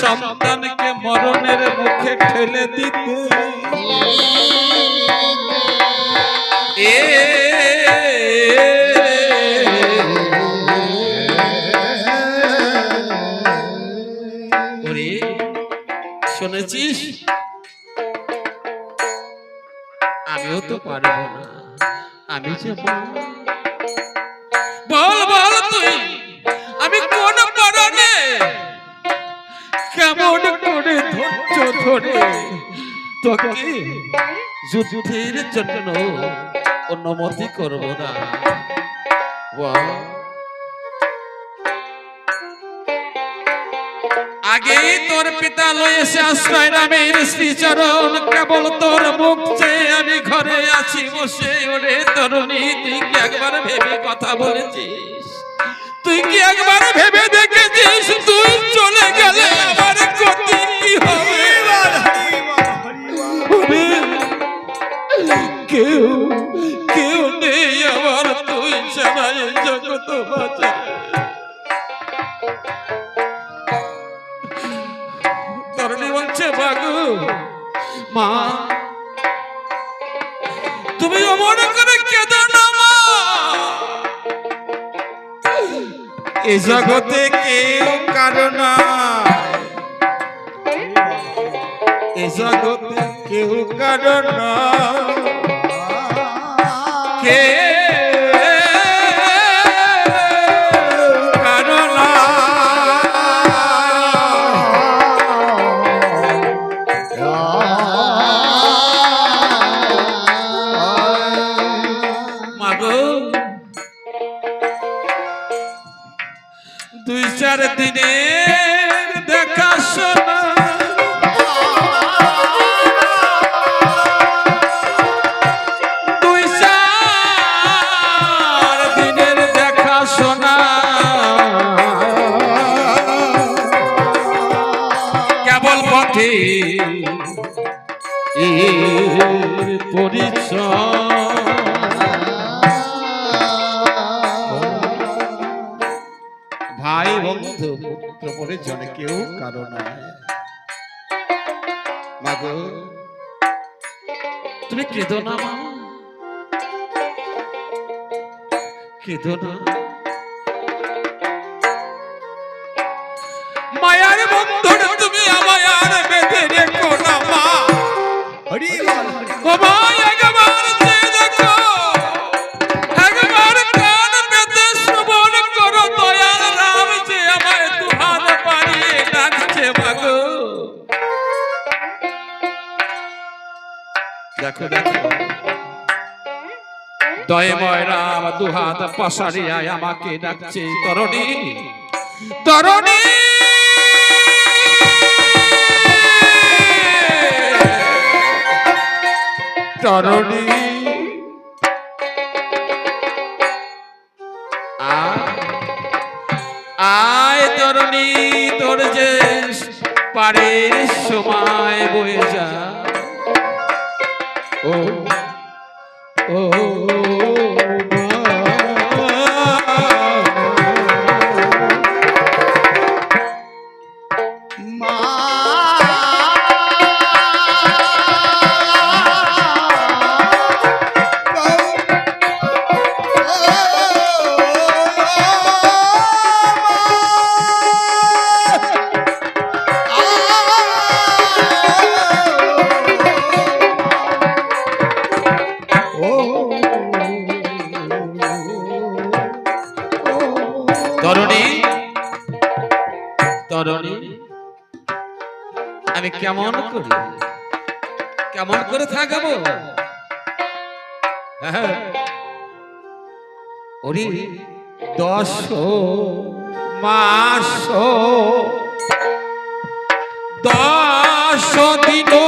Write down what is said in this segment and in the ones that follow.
সন্তানকে মরণের মুখে ঠেলে দিতে। এ শুনেছিস? আমিও তো পারব না। আমি যে ধৈর্য তোকে যুদ্ধের জন্য অনুমতি করব না। আগেই তোর পিতা লয়েছে আশ্রয় নামের শ্রীচরণ কেবল তোর মুখ চেয়ে আমি ঘরে আছি বসে। ওরে তরুণী তুই কি একবার ভেবে কথা বলেছিস? তুই কি একবার ভেবে দেখেছিস? তুই চলে গেলে আমার গতি কি হবে? কেউ কেউ নেই আমার, তুই ছাড়া এই জগৎ বাঁচা। বলছে, বাগু, মা, তুমি অমর করে কেঁদো না, মা। এ জগতে কেউ কারণ এ জগতে কেউ কারণ কে yeah. এর পরিচয়। ভাই, বন্ধু, পুত্র, পরিজনে কেউ কারও নাই মাগো তুমি কেঁদো না, মা। কেঁদো না। মায়ার বন্ধন তুমি আমায় আর বেঁধে রেখো হরি মা একবার চেয়ে দেখো, একবার কান পেতে শ্রবণ যে দয়ময় রাম দুহাত পাশারিয়ায় আমাকে ডাকছে, তরণী। তরণী। তরণী। আয় তরণী তোর যে পারের সময় বয়ে যা। কেমন করে? কেমন করে থাকব? হ্যাঁ। ওরে দশ মাস দশ দিন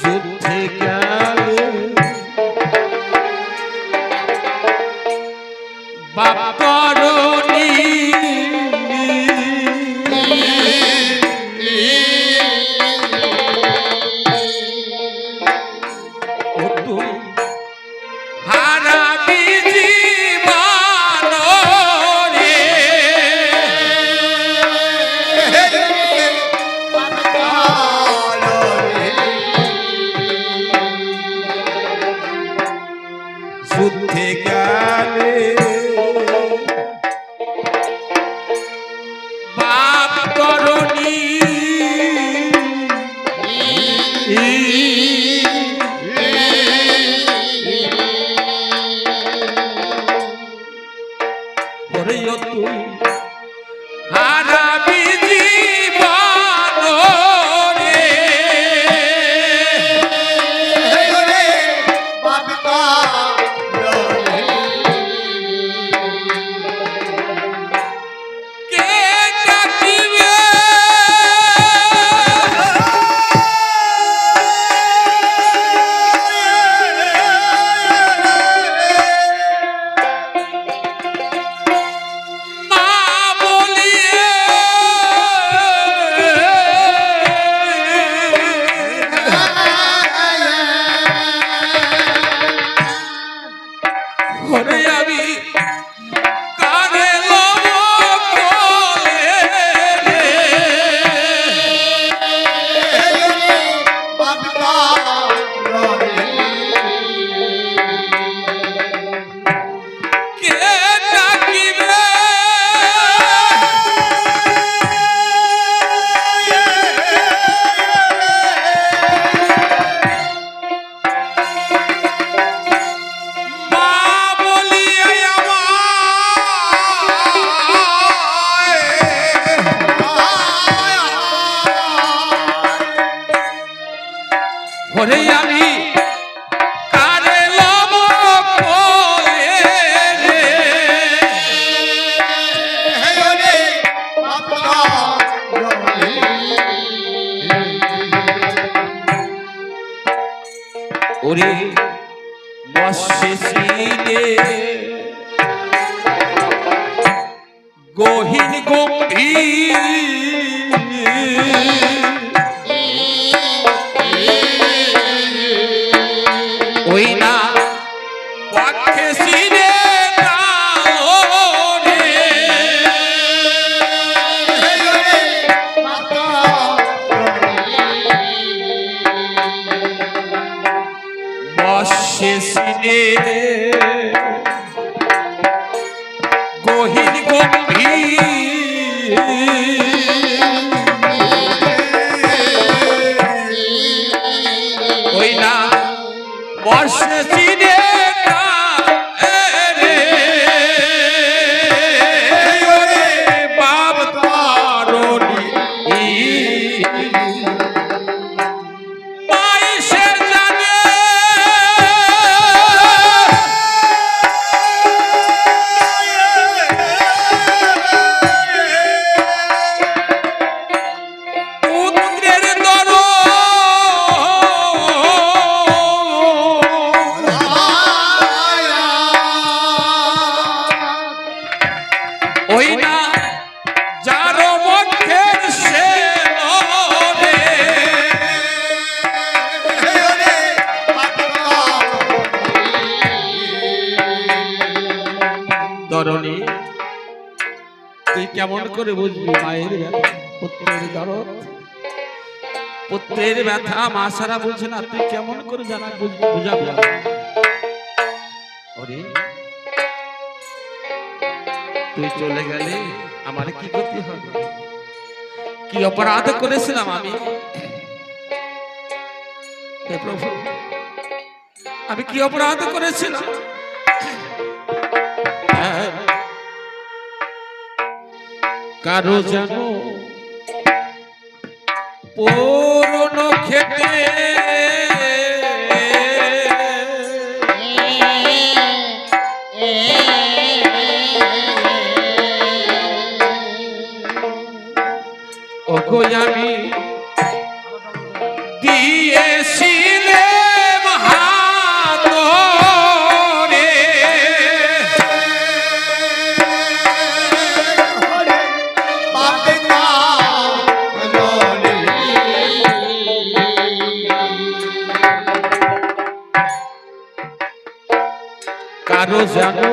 যুদ্ধে গেলে ওরে মৎস্যে গহীন গম্ভীর বর্ষে সিনে দরণী তুই কেমন করে বুঝবি মায়ের পুত্রের দরদ? পুত্রের ব্যথা মা সারা বলছে না তুই কেমন করে জানা বুঝবি বুঝাবি? ওরে তুই চলে গেলে আমার কি ক্ষতি হবে? কি অপরাধ করেছিলাম আমি? হে প্রভু আমি কি অপরাধ করেছিলাম। কারও যেন পুরন খেতে ওগো আমি দিয়েছিলাম কারও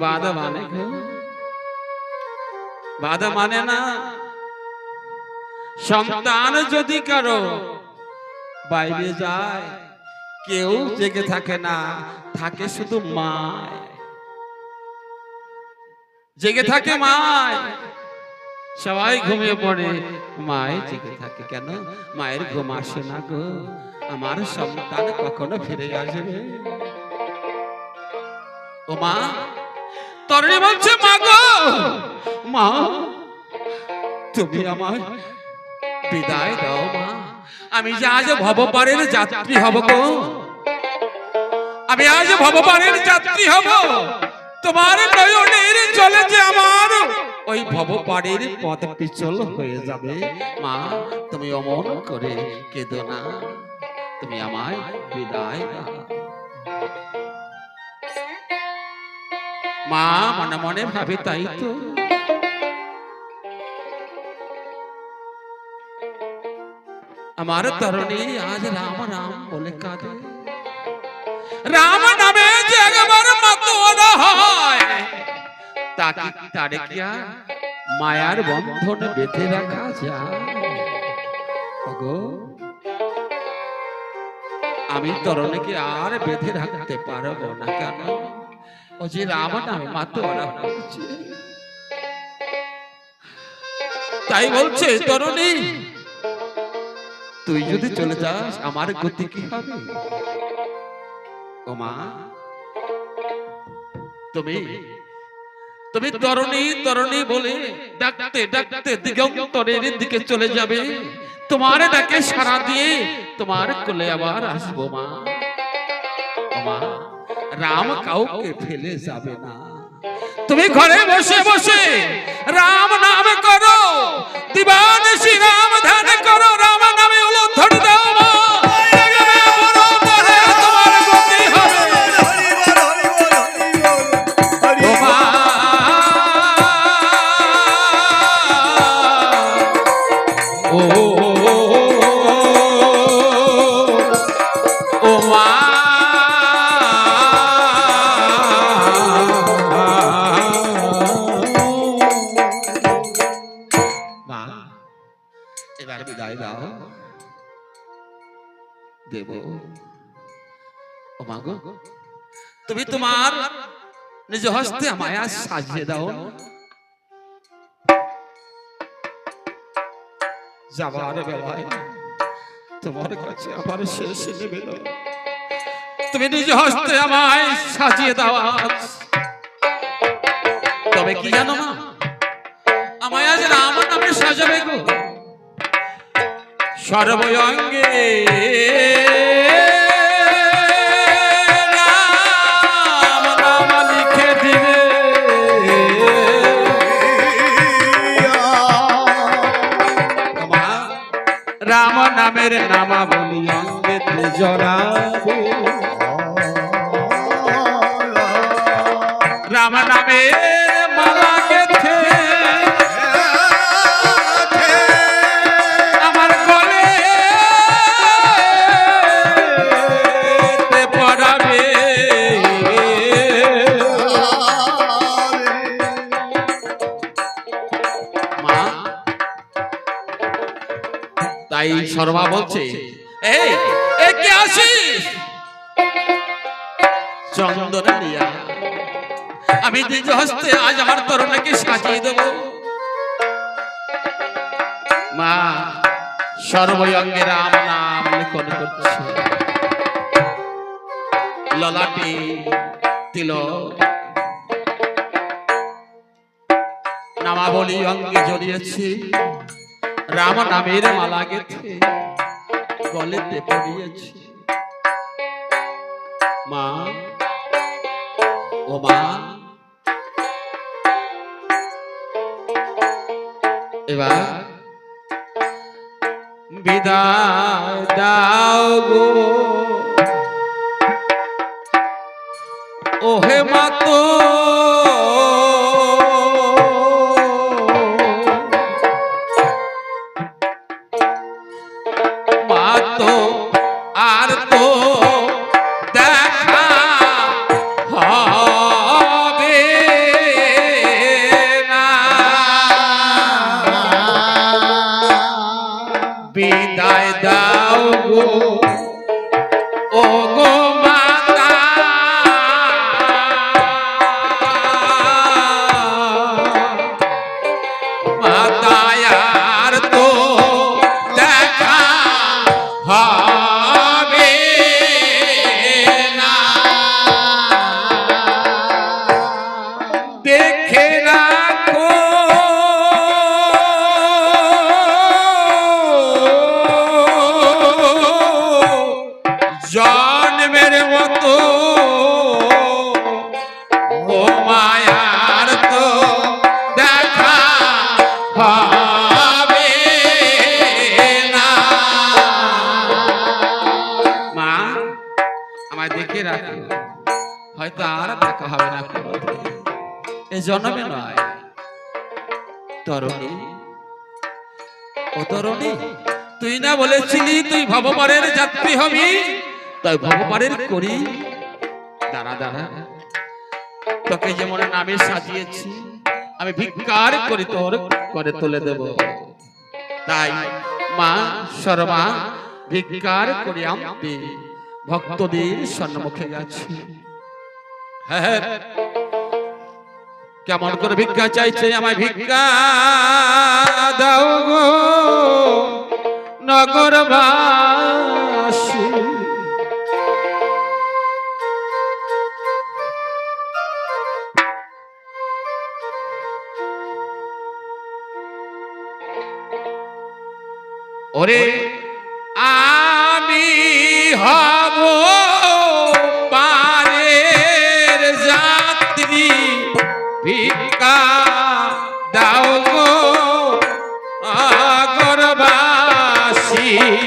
বাধা মানে গো? বাধা মানে না? সন্তান যদি কারও বাইরে যায় কেউ জেগে থাকে না থাকে শুধু মায়। জেগে থাকে মায়। সবাই ঘুমিয়ে পড়ে। মায় জেগে থাকে কেন? মায়ের ঘুম আসে না গো। আমার সন্তান কখনো ফিরে আসবে? ও মা তরণী বলছে, মা গো, মা, তুমি আমায় বিদায় দাও, মা। আমি যে আজ ভবপারের যাত্রী হব গো। আমি আজ ভবপারের যাত্রী হব। তোমার নয়নের চলে যে আমার। ওই ভবপারের পথ পিছল হয়ে যাবে। মা, তুমি অমন করে কেঁদো না। তুমি আমায় বিদায় দাও। মা মনে মনে ভাবে তাই তো। আমার তরণী আজ রাম রাম বলে কাঁদে। রাম নামে যে একবার হয়। তাকে তারে কি মায়ার বন্ধন বেঁধে রাখা যায়। ওগো, আমি তরণীকে আর বেঁধে রাখতে পারব না কেন? যে রাম নামে মাতোয়ারা হয়েছে তাই বলছে তরুণী তুই যদি চলে যাস আমার গতি কি হবে ও মা তুমি তুমি তরুণী তরুণী বলে ডাকতে ডাকতে দিগন্তরের দিকে চলে যাবে তোমার ডাকে সারা দিয়ে তোমার কোলে আবার আসব মা রাম কাউকে ফেলে যাবে না। তুমি ঘরে বসে বসে রাম নাম করো। দিবান শ্রী রাম ধান করো। গো। তুমি তোমার নিজ হস্তে আমায় সাজিয়ে দাও। যাবার বেলায় তোমার কাছে আমার শেষ নেবে তুমি নিজ হস্তে আমায় সাজিয়ে দাও আজ। তবে কি জানো মা? আমায় আজ রাম নামে সাজাবে গো। সর্বঙ্গে রাম নামের নামা বলি অঙ্গে জড়াবে। তাই শর্মা বলছে এই এ কে আসিস চন্দন আমি নিজ হস্তে আজ আমার তরুণকে সাজিয়ে দেব। মা সর্বঙ্গে রাম নাম লিখন করছে। ললাটি তিলক নামাবলী অঙ্গে জড়িয়েছি। রাম নামের মালা গেছে গলেতে পড়িয়েছে। মা ও মা। এবার বিদায় দাও গো। ভবপারের যাত্রী হবি। তাই ভবপারের করি। দাঁড়া দাঁড়া। তোকে যেমন নামে সাজিয়েছি, আমি ভিক্ষার করি তোর করে তুলে দেব। তাই মা শর্মা ভিক্ষার করি আমতে ভক্তদের সম্মুখে গেছি। হ্যাঁ হ্যাঁ। কেমন করে ভিক্ষা চাইছে আমায় ভিক্ষা দাও গো। নগরবাসী। ওরে আমি হব পারের যাত্রী। ভিক্ষা দাও গো আগরবাসী ಮಾಡಿ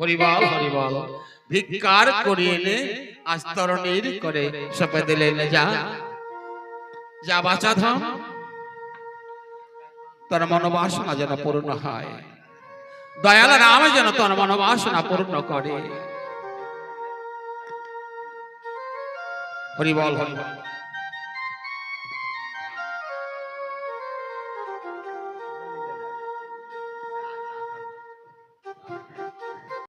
হরিবল হরিবল। ভিক্ষার করিয়ে এনে আজ করে সপে দিলেন যা। যা বাঁচা ধন তোর মনোবাসনা যেন পূর্ণ হয়। দয়াল রাম যেন তোর মনোবাসনা পূর্ণ করে। হরিবল হরিবল